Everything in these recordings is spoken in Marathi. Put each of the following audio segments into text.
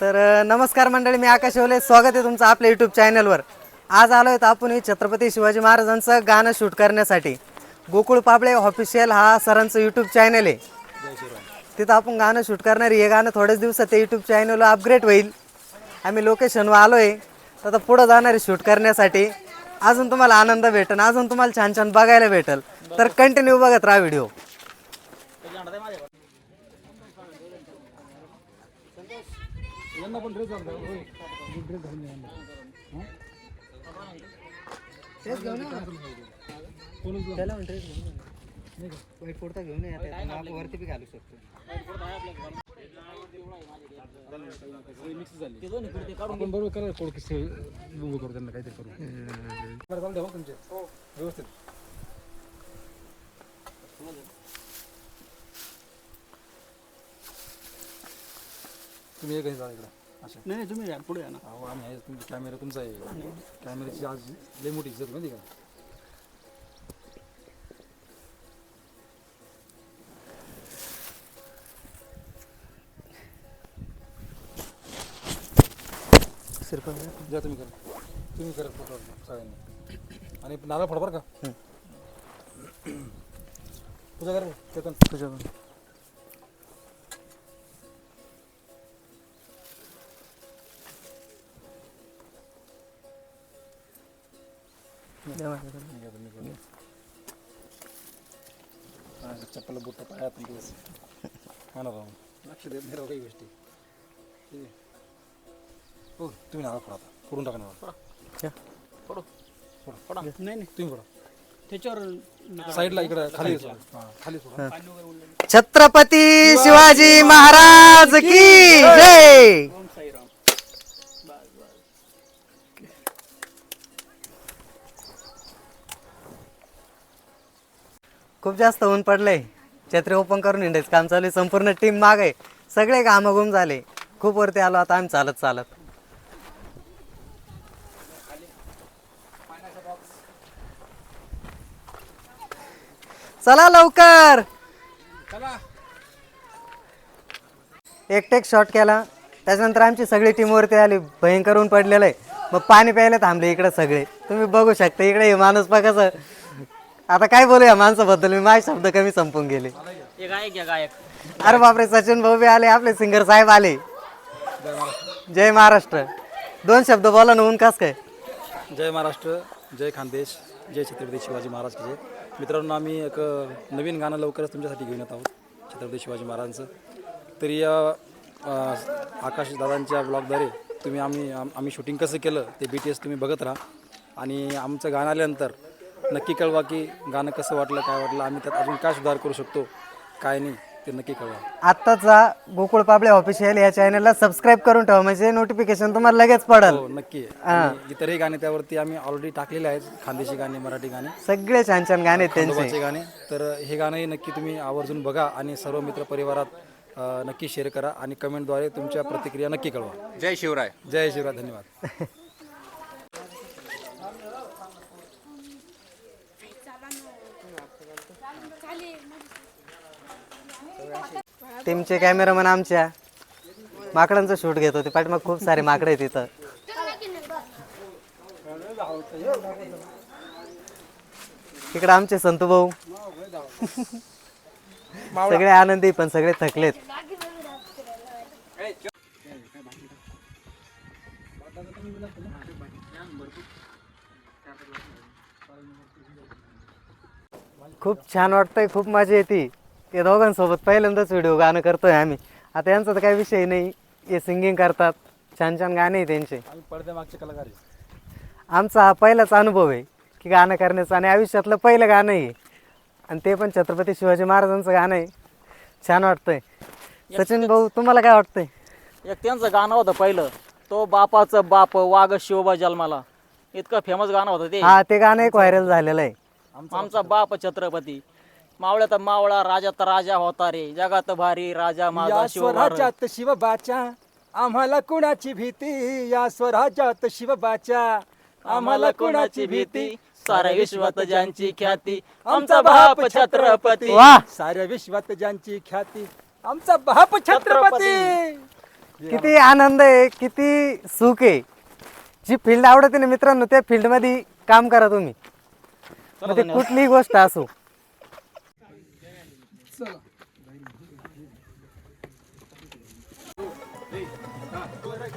तर नमस्कार मंडळी मी आकाश ओले. स्वागत आहे तुमचं आपल्या यूट्यूब चॅनलवर आज आलो आहेत आपण हे छत्रपती शिवाजी महाराजांचं गाणं शूट करण्यासाठी. गोकुळ पाबळे ऑफिशियल हा सरांचं यूट्यूब चॅनल आहे. तिथं आपण गाणं शूट करणार हे गाणं थोड्याच दिवसात ते यूट्यूब चॅनलवर अपग्रेड होईल. आम्ही लोकेशनवर आलो आहे तर आता पुढं जाणार आहे शूट करण्यासाठी. अजून तुम्हाला आनंद भेटेल अजून तुम्हाला छान छान बघायला भेटेल. तर कंटिन्यू बघत राहा व्हिडिओ वाईट कुर्ता घेऊन आपण वरती बी घालू शकतो. आपण बरोबर करा कोड किस्से लुंगू करू त्यांना काहीतरी करू. बरं चालू ठेवा तुमचे. व्यवस्थित. तुम्ही एक जा इकडं. असं नाही नाही, तुम्ही या, पुढे या ना. अहो आम्ही आहे तुमचा कॅमेरा तुमचा आहे. कॅमेऱ्याची आज लई मोठी इज्जत माहिती का? जा तुम्ही करा. तुम्ही करत फोटो सगळ्यांनी. आणि नारळ फोड बरं का. पूजा कर चेतन. तुझ्या चप्पल बुट्ट पायात आणि दिवस हा ना भाऊ लक्ष देत नाही राव काही गोष्टी ठीक आहे. हो तुम्ही नारळ फोडा आता फोडून टाका ना नारळ पडो पडा नाही नाही तुम्ही फोडा त्याच्यावर साईडला इकडे खाली सोडा. हा, खाली सोडा छत्रपती शिवाजी महाराज की जय खूप जास्त ऊन पडलंय. छत्री ओपन करून हिंडायचं काम चालू आहे. संपूर्ण टीम माग आहे सगळे कामं गुम झाले. खूप वरती आलो आता आम्ही चालत चालत. चला लवकर. एक टेक शॉट केला. त्याच्यानंतर आमची सगळी टीम वरती आली. भयंकर ऊन पडलेलं आहे. मग पाणी प्यायला थांबले इकडे सगळे. तुम्ही बघू शकता इकडे हे माणूस कसं आता काय बोलूया माणसाबद्दल. मी माझे शब्द कमी संपून गेले. एक गायक या गायक अरे बापरे सचिन भाऊ बी आले आपले सिंगर साहेब आले. जय महाराष्ट्र. दोन शब्द बोला ना ऊन कस काय? जय महाराष्ट्र जय खानदेश जय छत्रपती शिवाजी महाराज की जय. मित्रांनो आम्ही एक नवीन गाणं लवकरच तुमच्यासाठी घेऊन येत आहोत छत्रपती शिवाजी महाराजांचं. तरी या आकाश दादांच्या ब्लॉगद्वारे तुम्ही आम्ही आम- आम्ही शूटिंग कसं केलं ते बी टी एस तुम्ही बघत राहा. आणि आमचं गाणं आल्यानंतर नक्की कळवा की गाणं कसं वाटलं काय वाटलं आम्ही त्यात अजून काय सुधार करू शकतो काय नाही ते नक्की कळवा. आत्ताचा गोकुळ पाबळे ऑफिशियल या चॅनलला सबस्क्राईब करून ठेवा म्हणजे नोटिफिकेशन तुम्हाला लगेच पडल. हो नक्की. आणि इतरही गाणे त्यावरती आम्ही ऑलरेडी टाकलेले आहेत खानदेशी गाणे मराठी गाणे. सगळे छान छान गाणे आहेत त्यांचे. खंडोबाचे गाणे. तर हे गाणंही नक्की तुम्ही आवर्जून बघा आणि सर्व मित्र परिवारात अ, नक्की शेअर करा आणि कमेंटद्वारे तुमच्या प्रतिक्रिया नक्की कळवा. जय शिवराय. जय शिवराय धन्यवाद. टीमचे कॅमेरामन आमच्या. माकडांचं शूट घेत होते. पाठीमाग खूप सारे माकडे आहेत तिथं इकडे आमचे संतू भाऊ. सगळे आनंदी पण सगळे थकलेत. खूप छान वाटतंय खूप मजा येते. या दोघांसोबत पहिल्यांदाच व्हिडिओ गाणं करतोय आम्ही. आता यांचा तर काही विषय नाही. हे सिंगिंग करतात. छान छान गाणे आहे त्यांचे आम्ही पडद्यामागचे कलाकार आहे. आमचा हा पहिलाच अनुभव आहे की गाणं करण्याचा आणि आयुष्यातलं पहिलं गाणं आहे आणि ते पण छत्रपती शिवाजी महाराजांचं गाणं आहे. छान वाटतंय. सचिन भाऊ तुम्हाला काय वाटतंय? एक त्यांचं गाणं होतं पहिलं. तो बापाचं बाप वाघ शिवबा जन्माला. इतकं फेमस गाणं होतं ते. हा ते गाणं एक व्हायरल झालेलं आहे. आमचा बाप छत्रपती. मावळ्यात मावळा राजात राजा होता रे. जगात भारी राजा माझा या शिवबा स्वराज्यात शिवबाच्या आम्हाला कुणाची भीती? या स्वराज्यात शिवबाच्या आम्हाला कोणाची भीती? साऱ्या विश्वात ज्यांची ख्याती आमचा बाप छत्रपती. वा! साऱ्या विश्वात ज्यांची ख्याती आमचा बाप छत्रपती. किती आनंद आहे किती सुख आहे. जी फील्ड आवडते ना मित्रांनो त्या फील्डमध्ये काम करा तुम्ही. मग ते कुठलीही गोष्ट असो.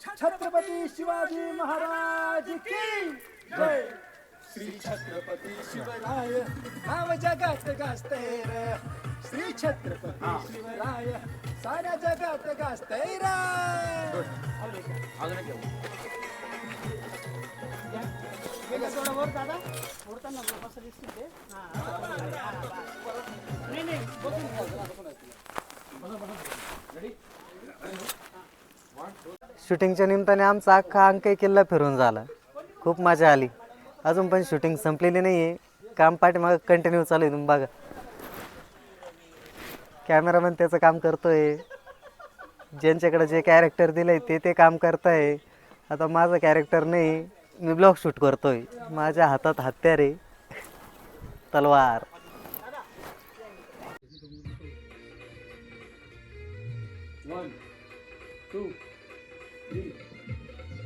छत्रपती शिवाजी महाराज की जय. श्री छत्रपती शिवराय नाव जगात गाजते रे. श्री छत्रपती शिवराय साऱ्या जगात गाजते रे. शूटिंगच्या निमित्ताने आमचा अख्खा अंकही किल्ला फिरून झाला. खूप मजा आली. अजून पण शूटिंग संपलेली नाही आहे काम पाठीमागं कंटिन्यू चालू आहे तुम्ही बघा. कॅमेरामॅन त्याचं काम करतोय. ज्यांच्याकडे जे कॅरेक्टर दिलंय ते ते काम करताय. आता माझं कॅरेक्टर नाही मी ब्लॉग शूट करतोय. माझ्या हातात हत्यार.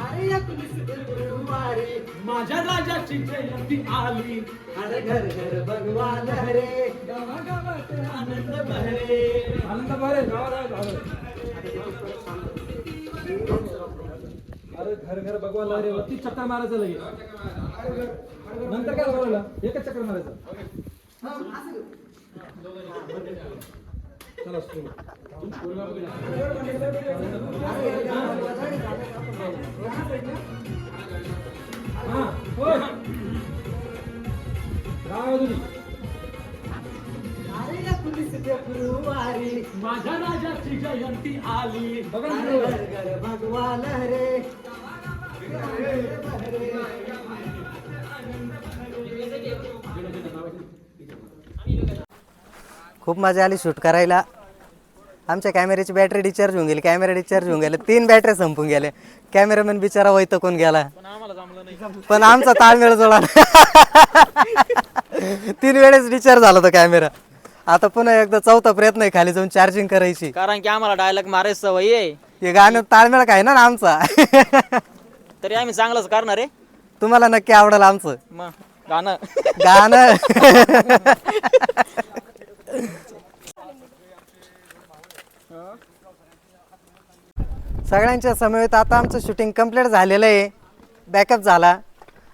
आहे तलवार माझ्या राजाची जयंती आली. अरे घर घर भगवान हरे गावागावात आनंद बहरे आनंद गावाला अरे घर घर भगवान अरे. वरती चक्कर मारायचं लगे नंतर काय बोलायला एकच चक्कर मारायचं. चला सुरू माझ्या राजाची जयंती आली. भगवान हरे खूप मजा आली शूट करायला. आमच्या कॅमेऱ्याची बॅटरी डिस्चार्ज होऊन गेली कॅमेरा डिस्चार्ज होऊन गेले तीन बॅटऱ्या संपून गेल्या कॅमेरामॅन बिचारा वैत कोण गेला? पण आमचा ताळमेळ जुळा तीन वेळेस डिस्चार्ज झाला तो कॅमेरा आता पुन्हा एकदा चौथा प्रयत्न आहे खाली जाऊन चार्जिंग करायची. कारण की आम्हाला डायलॉग मारायची सवय आहे. हे गाणं ताळमेळ काय ना आमचा? तरी आम्ही चांगलंच करणार आहे. तुम्हाला नक्की आवडेल आमचं. मग गाणं. गाणं. सगळ्यांच्या समवेत आता आमचं शूटिंग कंप्लीट झालेलं आहे. बॅकअप झाला.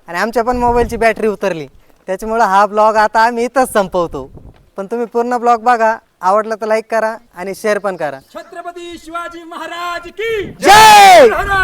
आणि आमच्या पण मोबाईलची बॅटरी उतरली. त्याच्यामुळं हा ब्लॉग आता आम्ही इथंच संपवतो. पण तुम्ही पूर्ण ब्लॉग बघा. आवडला तर लाईक करा आणि शेअर पण करा. छत्रपती शिवाजी महाराज की जय हरा